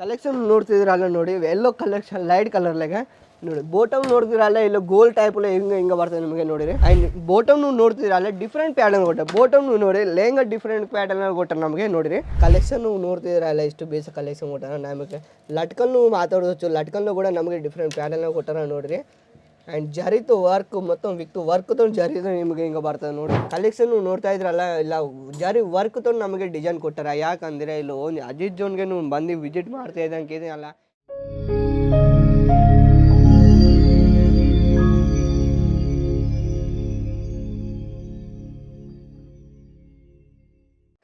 Collection ನೋಡ್ತಿದ್ರಲ್ಲ ನೋಡಿ ಎಲ್ಲೋ collection light ಕಲರ್ಲೆಗೆ ನೋಡಿ ಬೋಟಮ್ ನೋಡ್ತಿದ್ರಲ್ಲ ಇಲ್ಲ ಗೋಲ್ ಟೈಪ್ ಹಿಂಗೆ ಹಿಂಗೆ ಬರ್ತದೆ ನಿಮಗೆ ನೋಡಿರಿ. ಆ್ಯಂಡ್ ಬೋಟಮ್ ನೋಡ್ತಿದ್ರಲ್ಲ ಡಿಫ್ರೆಂಟ್ ಪ್ಯಾಟರ್ನ್ ಕೊಟ್ಟೆ. ಬೋಟಮ್ ನೋಡಿ, ಲೆಹಂಗ ಡಿಫ್ರೆಂಟ್ ಪ್ಯಾಟರ್ನ್ ಕೊಟ್ಟರೆ ನಮಗೆ ನೋಡಿರಿ. ಕಲೆಕ್ಷನ್ ನೋಡ್ತಿದ್ರಲ್ಲ ಇಷ್ಟು ಬೇಸ ಕಲೆಕ್ಷನ್ ಕೊಟ್ಟಾರ ನಮಗೆ. ಲಟ್ಕನ್ನು ಮಾತಾಡೋದು ಲಟ್ಕನ್ನು ಕೂಡ ನಮಗೆ ಡಿಫ್ರೆಂಟ್ ಪ್ಯಾಟರ್ನ್ ಕೊಟ್ಟಾರ ನೋಡಿರಿ. ಆ್ಯಂಡ್ ಜರಿತು ವರ್ಕ್ ಮತ್ತು ವಿಕ್ತು ವರ್ಕ್ ತೊಗೊಂಡು ಜರಿ ನಿಮಗೆ ಹಿಂಗೆ ಬರ್ತದೆ ನೋಡಿ ಕಲೆಕ್ಷನ್ ನೋಡ್ತಾ ಇದ್ರಲ್ಲ, ಇಲ್ಲ, ಜರಿ ವರ್ಕ್ ತೊಗೊಂಡು ನಮಗೆ ಡಿಸೈನ್ ಕೊಟ್ಟಾರ. ಯಾಕಂದರೆ, ಇಲ್ಲಿ ಒಂದು ಅಜಿತ್ ಜೋನ್ಗೆ ನೀವು ಬಂದು ವಿಸಿಟ್ ಮಾಡ್ತಾ ಇದ್ದಂಗೆ ಇದೆಯಲ್ಲ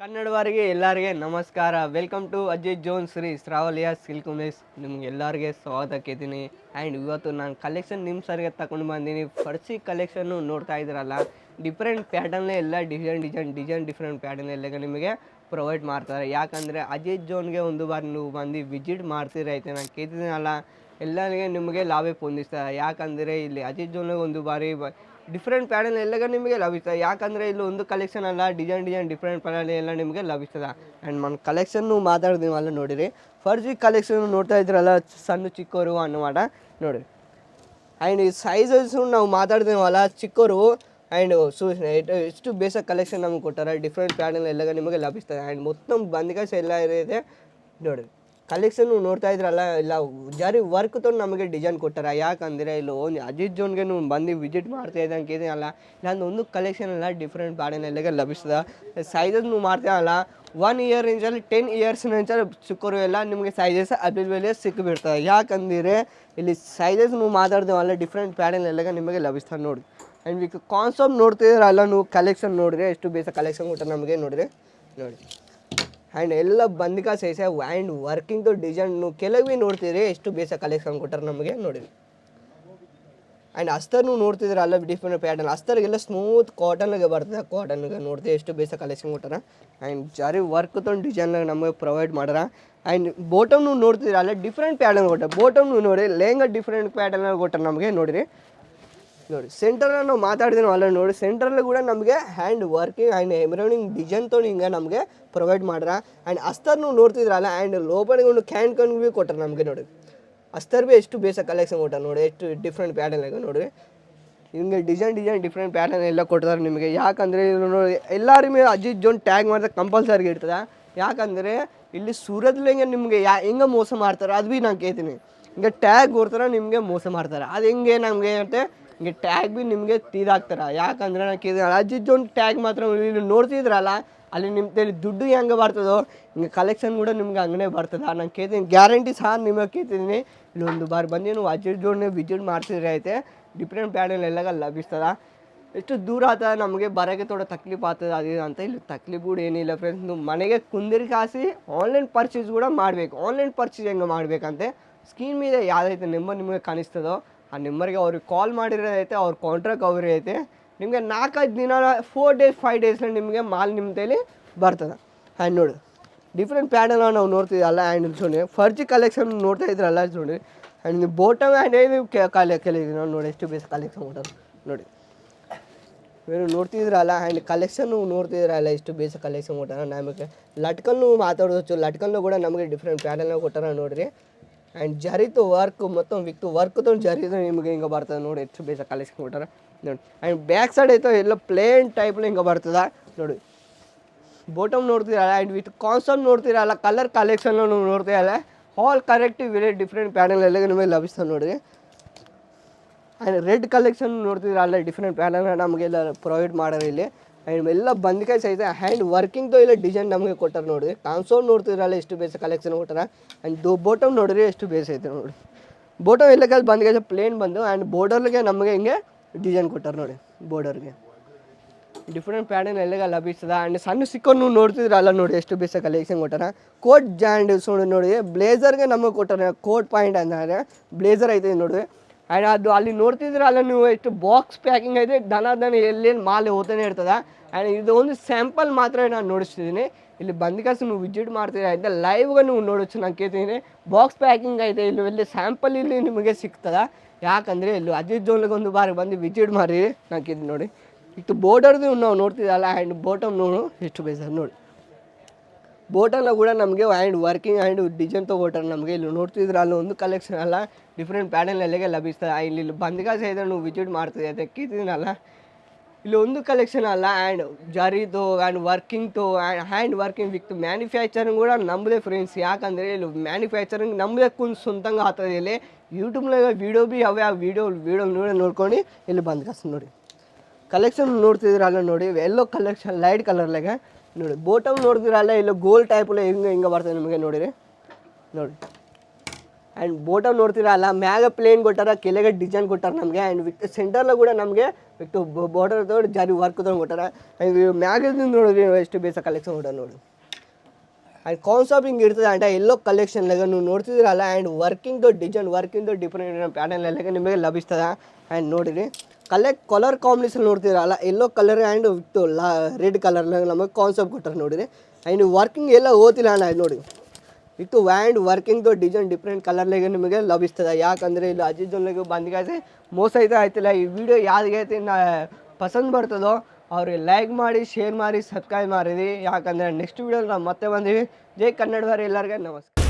ಕನ್ನಡವರಿಗೆ ಎಲ್ಲರಿಗೆ ನಮಸ್ಕಾರ. Welcome to Ajay Zone Shri ಶ್ರಾವಲಿಯ silk ಮೆಸ್ ನಿಮ್ಗೆ ಎಲ್ಲರಿಗೆ ಸ್ವಾಗತಕ್ಕೆ ಕೇಳ್ತೀನಿ. ಆ್ಯಂಡ್ ಇವತ್ತು ನಾನು ಕಲೆಕ್ಷನ್ ನಿಮ್ಮ ಸರಿಗೆ ತಗೊಂಡು ಬಂದೀನಿ. ಫರ್ಸಿ ಕಲೆಕ್ಷನ್ನು ನೋಡ್ತಾ ಇದ್ದೀರಲ್ಲ? ಡಿಫ್ರೆಂಟ್ ಪ್ಯಾಟರ್ನೇ ಎಲ್ಲ design design design different pattern ಎಲ್ಲ ನಿಮಗೆ ಪ್ರೊವೈಡ್ ಮಾಡ್ತಾರೆ. ಯಾಕಂದರೆ ಅಜಯ್ ಜೋನ್ಗೆ ಒಂದು ಬಾರಿ ನೀವು ಬಂದು ವಿಸಿಟ್ ಮಾಡ್ತಿರೈತೆ ನಾನು ಕೇಳ್ತಿದ್ದೀನಲ್ಲ? ಎಲ್ಲರಿಗೆ ನಿಮಗೆ ಲಾಭ ಹೊಂದಿಸ್ತಾರೆ ಯಾಕಂದರೆ ಇಲ್ಲಿ ಅಜಿತ್ ಜೋನ್ಗೆ ಒಂದು ಬಾರಿ ಡಿಫ್ರೆಂಟ್ ಪ್ಯಾಟರ್ನ್ ಎಲ್ಲ ನಿಮಗೆ ಲಭಿಸ್ತದೆ ಯಾಕಂದರೆ ಇಲ್ಲಿ ಒಂದು ಕಲೆಕ್ಷನ್ ಅಲ್ಲ ಡಿಸೈನ್ ಡಿಸೈನ್ ಡಿಫ್ರೆಂಟ್ ಪ್ಯಾಟರ್ನ್ ಎಲ್ಲ ನಿಮಗೆ ಲಭಿಸ್ತದೆ. ಆ್ಯಂಡ್ ನನ್ನ ಕಲೆಕ್ಷನ್ನು ಮಾತಾಡ್ತೀವಲ್ಲ ನೋಡಿರಿ. ಫರ್ಜಿ ಕಲೆಕ್ಷನ್ ನೋಡ್ತಾ ಇದ್ರಲ್ಲ, ಸಣ್ಣ ಚಿಕ್ಕವರು ಅನ್ನುವಾಡ ನೋಡಿರಿ. ಆ್ಯಂಡ್ ಈ ಸೈಜಸ್ಸು ನಾವು ಮಾತಾಡ್ತೀವಲ್ಲ ಚಿಕ್ಕವರು ಆ್ಯಂಡ್ ಸು ಎಷ್ಟು ಬೇಸಿಕ್ ಕಲೆಕ್ಷನ್ ನಮ್ಗೆ ಕೊಟ್ಟಾರೆ ಡಿಫ್ರೆಂಟ್ ಪ್ಯಾಟರ್ನ್ ಎಲ್ಲ ನಿಮಗೆ ಲಭಿಸ್ತದೆ. ಆ್ಯಂಡ್ ಮೊತ್ತ ಬಂದಿಗೆ ಎಲ್ಲ ಇದೆ ನೋಡಿ ಕಲೆಕ್ಷನ್ ನೋಡ್ತಾ ಇದ್ರಲ್ಲ, ಇಲ್ಲ ಜಾರಿ ವರ್ಕ್ ತೊಗೊಂಡು ನಮಗೆ ಡಿಸೈನ್ ಕೊಟ್ಟಾರ, ಯಾಕಂದರೆ ಇಲ್ಲಿ ಒಂದು ಅಜಿತ್ ಜೋನ್ಗೆ ನೀವು ಬಂದು ವಿಸಿಟ್ ಮಾಡ್ತಾ ಇದ್ದಂಗೆ ಇದೆಯಲ್ಲ ನಾನು ಒಂದು ಕಲೆಕ್ಷನ್ ಎಲ್ಲ ಡಿಫ್ರೆಂಟ್ ಎಲ್ಲ ಲಭಿಸ್ತದೆ. ಸೈಜಸ್ ನೀವು ಮಾಡ್ತೀವಲ್ಲ ಒನ್ ಇಯರ್ ಇಂಚಲ್ಲಿ ಟೆನ್ ಇಯರ್ಸ್ ಇಂಚ ಚಿಕ್ಕವರು ಎಲ್ಲ ನಿಮಗೆ ಸೈಜಸ್ ಅವೈಲೇಬಲ್ ಸಿಕ್ಕಿಬಿಡ್ತದೆ ಯಾಕಂದರೆ ಇಲ್ಲಿ ಸೈಜಸ್ ನೀವು ಮಾತಾಡ್ದೇವಲ್ಲ ಡಿಫ್ರೆಂಟ್ ಪ್ಯಾಟರ್ನ್ ಎಲ್ಲ ನಿಮಗೆ ಲಭಿಸ್ತದೆ ನೋಡಿ ಆ್ಯಂಡ್ ವಿಕ್ ಕಾನ್ಸೆಪ್ಟ್ ನೋಡ್ತಿದ್ರಲ್ಲ ನೀವು ಕಲೆಕ್ಷನ್ ನೋಡಿರಿ ಎಷ್ಟು ಬೇಸ ಕಲೆಕ್ಷನ್ ಕೊಟ್ಟ ನಮಗೆ ನೋಡಿರಿ. ನೋಡಿ ಆ್ಯಂಡ್ ಎಲ್ಲ ಬಂದಿಕ ಸೈಸ ಆ್ಯಂಡ್ ವರ್ಕಿಂಗ್ದು ಡಿಸೈನ್ ಕೆಲವೇ ನೋಡ್ತಿದ್ರೆ ಎಷ್ಟು ಬೇಸ ಕಲೆಕ್ಷನ್ ಕೊಟ್ಟಾರೆ ನಮಗೆ ನೋಡಿರಿ. ಆ್ಯಂಡ್ ಅಸ್ತರ್ನು ನೋಡ್ತಿದ್ರೆ ಅಲ್ಲ ಡಿಫ್ರೆಂಟ್ ಪ್ಯಾಟರ್ನ್ ಅಸ್ತರ್ಗೆಲ್ಲ ಸ್ಮೂತ್ ಕಾಟನ್ಗೆ ಬರ್ತದೆ. ಕಾಟನ್ಗೆ ನೋಡ್ತೀವಿ ಎಷ್ಟು ಬೇಸ ಕಲೆಕ್ಷನ್ ಕೊಟ್ಟಾರ. ಆ್ಯಂಡ್ ಜಾರಿ ವರ್ಕ್ ತೊಗೊಂಡು ಡಿಸೈನ್ ನಮಗೆ ಪ್ರೊವೈಡ್ ಮಾಡ್ರ ಆ್ಯಂಡ್ ಬೋಟಮ್ನು ನೋಡ್ತಿದ್ರೆ ಅಲ್ಲ ಡಿಫ್ರೆಂಟ್ ಪ್ಯಾಟರ್ನ್ ಕೊಟ್ಟ ಬೋಟಮ್ನು ನೋಡಿ, ಲೆಹಂಗ ಡಿಫ್ರೆಂಟ್ ಪ್ಯಾಟರ್ನ್ ಕೊಟ್ಟರೆ ನಮಗೆ ನೋಡಿರಿ. ನೋಡಿ ಸೆಂಟರ್ ನಾವು ಮಾತಾಡಿದ್ರೆ ಅಲ್ಲ ನೋಡಿ ಸೆಂಟ್ರಲ್ಲಿ ಕೂಡ ನಮಗೆ hand working and embroidering design ತೊಗೊಂಡು ಹಿಂಗೆ ನಮಗೆ ಪ್ರೊವೈಡ್ ಮಾಡ್ರ. ಆ್ಯಂಡ್ ಅಸ್ತರ್ನು ನೋಡ್ತಿದ್ರಲ್ಲ ಆ್ಯಂಡ್ ಲೋಪಣಿಗೆ ಒಂದು ಕ್ಯಾನ್ ಕನ್ ಭೀ ಕೊಟ್ಟರು ನಮಗೆ ನೋಡಿ. ಅಸ್ತರ್ ಭೀ ಎಷ್ಟು ಬೇಸ ಕಲೆಕ್ಷನ್ ಕೊಟ್ಟಾರೆ ನೋಡಿ, ಎಷ್ಟು ಡಿಫ್ರೆಂಟ್ ಪ್ಯಾಟರ್ನ್ ಆಗ ನೋಡಿ. ಹಿಂಗೆ ಡಿಸೈನ್ ಡಿಸೈನ್ ಡಿಫ್ರೆಂಟ್ ಪ್ಯಾಟರ್ನ್ ಎಲ್ಲ ಕೊಡ್ತಾರೆ ನಿಮಗೆ. ಯಾಕಂದರೆ ನೋಡಿ, ಎಲ್ಲರ ಮೇಲೆ ಅಜಿತ್ ಜೋನ್ ಟ್ಯಾಗ್ ಮಾಡಿದ್ರೆ ಕಂಪಲ್ಸರಿ ಇರ್ತದೆ. ಯಾಕಂದರೆ ಇಲ್ಲಿ ಸೂರತ್ಲಿಂಗೆ ನಿಮಗೆ ಯಾ, ಹೆಂಗೆ ಮೋಸ ಮಾಡ್ತಾರೆ ಅದು ಭೀ ನಾನು ಕೇಳ್ತೀನಿ. ಹಿಂಗೆ ಟ್ಯಾಗ್ ಕೊಡ್ತಾರೆ, ನಿಮಗೆ ಮೋಸ ಮಾಡ್ತಾರೆ. ಅದು ಹೆಂಗೆ ನಮಗೆ ಅಂತ ಹಿಂಗೆ ಟ್ಯಾಗ್ ಭೀ ನಿಮಗೆ ತೀದಾಕ್ತಾರೆ ಯಾಕಂದ್ರೆ ನಾನು ಕೇಳಿದೆ ಅಜ್ಜಿಜ್ಜು ಒಂದು ಟ್ಯಾಗ್ ಮಾತ್ರ ಇಲ್ಲಿ ನೋಡ್ತಿದ್ರಲ್ಲ, ಅಲ್ಲಿ ನಿಮ್ಮ ದುಡ್ಡು ಹೆಂಗೆ ಬರ್ತದೋ, ಹಿಂಗೆ ಕಲೆಕ್ಷನ್ ಕೂಡ ನಿಮ್ಗೆ ಹಂಗನೇ ಬರ್ತದೆ. ನಾನು ಕೇಳ್ತೀನಿ ಗ್ಯಾರಂಟಿ ಸಹ ನಿಮಗೆ ಕೇಳ್ತಿದ್ದೀನಿ ಇಲ್ಲಿ ಒಂದು ಬಾರಿ ಬಂದು ನೀವು ಅಜಿತ್ ವಿಜಿಟ್ ಮಾಡ್ತಿದ್ರೆ ಐತೆ ಡಿಫ್ರೆಂಟ್ ಪ್ಯಾಡಲ್ ಎಲ್ಲ ಲಭಿಸ್ತದ. ಎಷ್ಟು ದೂರ ಆತದ ನಮಗೆ ಬರೋಕ್ಕೆ ತೋಡ ತಕ್ಲೀಫ್ ಆಗ್ತದೆ, ಅದು ಅಂತ. ಇಲ್ಲಿ ತಕ್ಲೀಫ್ ಕೂಡ ಏನಿಲ್ಲ ಫ್ರೆಂಡ್ಸ್ ನೀವು ಮನೆಗೆ ಕುಂದಿರಿ ಕಾಸಿ ಆನ್ಲೈನ್ ಪರ್ಚೇಸ್ ಕೂಡ ಮಾಡಬೇಕು. ಆನ್ಲೈನ್ ಪರ್ಚೇಸ್ ಹೆಂಗೆ ಮಾಡಬೇಕಂತೆ? ಸ್ಕ್ರೀನ್ ಮೇಲೆ ಯಾವುದೈತೆ ನಂಬರ್ ನಿಮಗೆ ಕಾಣಿಸ್ತದೋ ಆ ನಂಬರ್ಗೆ ಅವ್ರಿಗೆ ಕಾಲ್ ಮಾಡಿರೋದೈತೆ, ಅವ್ರ ಕಾಂಟ್ರಾಕ್ಟ್ ಅವ್ರಿಗೆ ಐತೆ. ನಿಮಗೆ ನಾಲ್ಕೈದು ದಿನ ಫೋರ್ ಡೇಸ್ ಫೈವ್ ಡೇಸ್ನಲ್ಲಿ ನಿಮಗೆ ಮಾಲ್ ನಿಮ್ಮ ತೇಲಿ ಬರ್ತದೆ. ಆ್ಯಂಡ್ ನೋಡಿ ಡಿಫ್ರೆಂಟ್ ಪ್ಯಾಟರ್ನ ನಾವು ನೋಡ್ತಿದ್ದಲ್ಲ ಆ್ಯಂಡ್ ನೋಡಿ ಫರ್ಜಿ ಕಲೆಕ್ಷನ್ ನೋಡ್ತಾ ಇದ್ರಲ್ಲ ನೋಡಿ ಆ್ಯಂಡ್ ಬೋಟಮ್ ಆ್ಯಂಡ್ ಏನು ಕಾಲೆ ನಾವು ನೋಡಿ, ಎಷ್ಟು ಬೇಸ್ ಕಲೆಕ್ಷನ್ ಕೊಟ್ಟರು ನೋಡಿ. ನೀವು ನೋಡ್ತಿದ್ರಲ್ಲ ಆ್ಯಂಡ್ ಕಲೆಕ್ಷನ್ನು ನೋಡ್ತಿದ್ರಲ್ಲ ಎಷ್ಟು ಬೇಸ ಕಲೆಕ್ಷನ್ ಕೊಟ್ಟಾರ ನಮಗೆ ಲಟ್ಕನ್ನು ಮಾತಾಡೋದು, ಲಟ್ಕನ್ನು ಕೂಡ ನಮಗೆ ಡಿಫ್ರೆಂಟ್ ಪ್ಯಾಟರ್ನ ಕೊಟ್ಟಾರ ನೋಡ್ರಿ. ಆ್ಯಂಡ್ ಜರಿತು ವರ್ಕ್ ಮತ್ತು ವಿತ್ ವರ್ಕ್ ತೊಗೊಂಡು ಜರಿದು ನಿಮಗೆ ಹಿಂಗೆ ಬರ್ತದೆ ನೋಡಿ, ಹೆಚ್ಚು ಬೇಸ ಕಲೆಕ್ಷನ್ ಕೊಟ್ಟಾರೆ ನೋಡಿ ಆ್ಯಂಡ್ ಬ್ಯಾಕ್ ಸೈಡ್ ಐತೋ ಎಲ್ಲ ಪ್ಲೇನ್ ಟೈಪ್ಲಿ ಹಿಂಗೆ ಬರ್ತದೆ. ನೋಡಿ ಬೋಟಮ್ ನೋಡ್ತೀರಲ್ಲ ಆ್ಯಂಡ್ ವಿತ್ ಕಾನ್ಸಮ್ ನೋಡ್ತೀರಲ್ಲ ಕಲರ್ ಕಲೆಕ್ಷನ್ ನೋಡ್ತೀರಲ್ಲ ಹಾಲ್ ಕರೆಕ್ಟಿವ್ ವೆರಿ ಡಿಫ್ರೆಂಟ್ ಪ್ಯಾನಲ್ ಎಲ್ಲ ನಿಮಗೆ ಲಭಿಸ್ತದೆ ನೋಡಿರಿ ಆ್ಯಂಡ್ ರೆಡ್ ಕಲೆಕ್ಷನ್ ನೋಡ್ತಿದ್ರಲ್ಲ ಡಿಫ್ರೆಂಟ್ ಪ್ಯಾಟರ್ನ್ ನಮಗೆಲ್ಲ ಪ್ರೊವೈಡ್ ಮಾಡೋರು ಇಲ್ಲಿ. ಆ್ಯಂಡ್ ಎಲ್ಲ ಬಂದಿಕಾಯಿ ಸೈಜ್ ಹ್ಯಾಂಡ್ ವರ್ಕಿಂಗ್ದು ಇಲ್ಲ ಡಿಸೈನ್ ನಮಗೆ ಕೊಟ್ಟಾರೆ ನೋಡಿರಿ ಕಾನ್ಸೋಲ್ ನೋಡ್ತಿದ್ರಲ್ಲ ಎಷ್ಟು ಬೇಸ ಕಲೆಕ್ಷನ್ ಕೊಟ್ಟಾರ? ಆ್ಯಂಡ್ ದೊ ಬೋಟಮ್ ನೋಡ್ರಿ ಎಷ್ಟು ಬೇಸ್ ಐತೆ ನೋಡಿ. ಬೋಟಮ್ ಎಲ್ಲ ಕಲ್ ಬಂದಿಕಾಯಿ ಪ್ಲೇನ್ ಬಂದು ಆ್ಯಂಡ್ ಬೋರ್ಡರ್ಗೆ ನಮಗೆ ಹಿಂಗೆ ಡಿಸೈನ್ ಕೊಟ್ಟಾರೆ ನೋಡಿ ಬೋರ್ಡರ್ಗೆ ಡಿಫ್ರೆಂಟ್ ಪ್ಯಾಟರ್ನ್ ಎಲ್ಲ ಲಭಿಸ್ತದೆ. ಆ್ಯಂಡ್ ಸಣ್ಣ ಸಿಕ್ಕೊಂಡು ನೋಡ್ತಿದ್ರಲ್ಲ ನೋಡಿ ಎಷ್ಟು ಬೇಸ ಕಲೆಕ್ಷನ್ ಕೊಟ್ಟಾರ. ಕೋಟ್ ಜಾಂಡ್ ಸೋಣ ನೋಡಿ ಬ್ಲೇಸರ್ಗೆ ನಮಗೆ ಕೊಟ್ಟಾರೆ. ಕೋಟ್ ಪಾಯಿಂಟ್ ಅಂದರೆ ಬ್ಲೇಸರ್ ಐತೆ ನೋಡಿ. ಆ್ಯಂಡ್ ಅದು ಅಲ್ಲಿ ನೋಡ್ತಿದ್ರಲ್ಲ ನೀವು ಎಷ್ಟು ಬಾಕ್ಸ್ ಪ್ಯಾಕಿಂಗ್ ಐತೆ ದನ ದನ ಎಲ್ಲೇನು ಮಾಲೆ ಹೋಗ್ತಾನೆ ಇರ್ತದೆ? ಆ್ಯಂಡ್ ಇದು ಒಂದು ಸ್ಯಾಂಪಲ್ ಮಾತ್ರ ನಾನು ನೋಡಿಸ್ತಿದ್ದೀನಿ. ಇಲ್ಲಿ ಬಂದಿಕಾಸ ನೀವು ವಿಜಿಟ್ ಮಾಡ್ತೀರಾ ಐತೆ ಲೈವ್ಗೆ ನೀವು ನೋಡೋಚು ನಾನು ಕೇಳ್ತೀನಿ ಬಾಕ್ಸ್ ಪ್ಯಾಕಿಂಗ್ ಐತೆ ಇಲ್ಲಿ ಇಲ್ಲಿ ಸ್ಯಾಂಪಲ್ ಇಲ್ಲಿ ನಿಮಗೆ ಸಿಗ್ತದೆ? ಯಾಕಂದರೆ ಇಲ್ಲಿ ಅಜಿತ್ ಜೋನ್ಗೆ ಒಂದು ಬಾರಿ ಬಂದು ವಿಜಿಟ್ ಮಾಡಿ ನಾನು ಕೇಳ್ತೀನಿ ನೋಡಿ. ಇಷ್ಟು ಬೋರ್ಡರ್ದು ನಾವು ನೋಡ್ತಿದ್ದಲ್ಲ ಆ್ಯಂಡ್ ಬಾಟಮ್ ನೋಡು, ಎಷ್ಟು ಬೇಸರ್ ನೋಡಿ. ಬೋಟನ್ನು ಕೂಡ ನಮಗೆ ಆ್ಯಂಡ್ ವರ್ಕಿಂಗ್ ಆ್ಯಂಡ್ ಡಿಸೈನ್ ತೊಗೊಟ್ರೆ ನಮಗೆ. ಇಲ್ಲಿ ನೋಡ್ತಿದ್ರೆ ಅಲ್ಲಿ ಒಂದು ಕಲೆಕ್ಷನ್ ಅಲ್ಲ ಡಿಫ್ರೆಂಟ್ ಪ್ಯಾಟರ್ನಲ್ಲಿಗೆ ಲಭಿಸ್ತದೆ ಇಲ್ಲಿ ಇಲ್ಲಿ ಬಂದಿಗ ಸಹಿತ ನೀವು ವಿಸಿಟ್ ಮಾಡ್ತಿದ್ದೆ ಅದಕ್ಕಿದ್ದೀನಲ್ಲ ಇಲ್ಲಿ ಒಂದು ಕಲೆಕ್ಷನ್ ಅಲ್ಲ ಆ್ಯಂಡ್ ಜರಿದು and ವರ್ಕಿಂಗ್ದು and hand working with manufacturing ಕೂಡ ನಮ್ಮದೇ ಫ್ರೆಂಡ್ಸ್ ಯಾಕಂದರೆ ಇಲ್ಲಿ ಮ್ಯಾನುಫ್ಯಾಕ್ಚರಿಂಗ್ ನಮ್ಮದೇ ಕುಂದು ಸ್ವಂತಂಗ ಆಗ್ತದೆ ಇಲ್ಲಿ. ಯೂಟ್ಯೂಬ್ನಾಗ ವೀಡಿಯೋ ಭೀ ಅವೇ, ಆ ವೀಡಿಯೋ ವೀಡಿಯೋ ನೋಡಿ ನೋಡ್ಕೊಂಡು ಇಲ್ಲಿ ಬಂದು ಕಸ್ ನೋಡಿ. ಕಲೆಕ್ಷನ್ ನೋಡ್ತಿದ್ರಲ್ಲ ನೋಡಿ, ಎಲ್ಲೋ ಕಲೆಕ್ಷನ್ ಲೈಟ್ ಕಲರ್ಲಾಗೆ ನೋಡಿ ಬೋಟಮ್ ನೋಡಿದ್ರಲ್ಲ ಇಲ್ಲ ಗೋಲ್ ಟೈಪಲ್ಲ ಹಿಂಗೆ ಹಿಂಗೆ ಬರ್ತದೆ ನಿಮಗೆ ನೋಡಿರಿ? ನೋಡಿ. ಆ್ಯಂಡ್ ಬೋಟಮ್ ನೋಡ್ತೀರಲ್ಲ ಮ್ಯಾಗ ಪ್ಲೇನ್ ಕೊಟ್ಟಾರ ಕೆಳಗೆ ಡಿಸೈನ್ ಕೊಟ್ಟಾರ ನಮಗೆ. ಆ್ಯಂಡ್ ವಿತ್ ಸೆಂಟರ್ಲ ಕೂಡ ನಮಗೆ ವಿತ್ ಬಾರ್ಡರ್ ಜಾರಿ ವರ್ಕ್ ತಗೊಂಡು ಕೊಟ್ಟಾರ. ಆ್ಯಂಡ್ ಮ್ಯಾಗದಿಂದ ನೋಡಿರಿ, ಎಷ್ಟು ಬೇಸ ಕಲೆಕ್ಷನ್ ಕೊಟ್ಟಾರ ನೋಡಿ. ಆ್ಯಂಡ್ ಕಾನ್ಸೆಪ್ಟ್ ಹಿಂಗೆ ಇರ್ತದೆ ಆ್ಯಂಡ್ ಎಲ್ಲೋ ಕಲೆಕ್ಷನ್ಲಾಗ ನೀವು ನೋಡ್ತಿದ್ದೀರಲ್ಲ ಆ್ಯಂಡ್ ವರ್ಕಿಂಗ್ದು ಡಿಸೈನ್ ವರ್ಕಿಂಗ್ದು ಡಿಫ್ರೆಂಟ್ ಪ್ಯಾಟರ್ನ್ ನಿಮಗೆ ಲಭಿಸ್ತದೆ. ಆ್ಯಂಡ್ ನೋಡಿರಿ. ಕಲೆಕ್ಟ್ ಕಲರ್ ಕಾಂಬಿನೇಷನ್ ನೋಡ್ತಿರಲ್ಲ ಎಲ್ಲೋ ಕಲರ್ ಆ್ಯಂಡ್ ವಿತ್ ಲಾ ರೆಡ್ ಕಲರ್ನಾಗ ನಮಗೆ ಕಾನ್ಸೆಪ್ಟ್ ಕೊಟ್ಟರೆ ನೋಡಿರಿ. ಆ್ಯಂಡ್ ವರ್ಕಿಂಗ್ ಎಲ್ಲ ಓದಿಲ್ಲ ಅಣ್ಣ, ಇದು ನೋಡಿ. ಇಟ್ಟು ವ್ಯಾಂಡ್ ವರ್ಕಿಂಗ್ದು ಡಿಸೈನ್ ಡಿಫ್ರೆಂಟ್ ಕಲರ್ಲಾಗೆ ನಿಮಗೆ ಲಭಿಸ್ತದೆ. ಯಾಕಂದರೆ ಇಲ್ಲಿ ಅಜಿತ್ ಬಂದಿಗೆ ಮೋಸ ಐತೆ ಆಯ್ತಿಲ್ಲ. ಈ ವಿಡಿಯೋ ಯಾವ್ದಿಗೆ ನಾ ಪಸಂದ್ ಬರ್ತದೋ, ಅವ್ರಿಗೆ ಲೈಕ್ ಮಾಡಿ ಶೇರ್ ಮಾಡಿ ಸಬ್ಸ್ಕ್ರೈಬ್ ಮಾಡಿರಿ. ಯಾಕಂದರೆ ನೆಕ್ಸ್ಟ್ ವೀಡಿಯೋ ನಾವು ಮತ್ತೆ ಬಂದೀವಿ. ಜೈ ಕನ್ನಡದವ್ರು ಎಲ್ಲರಿಗೆ, ನಮಸ್ಕಾರ.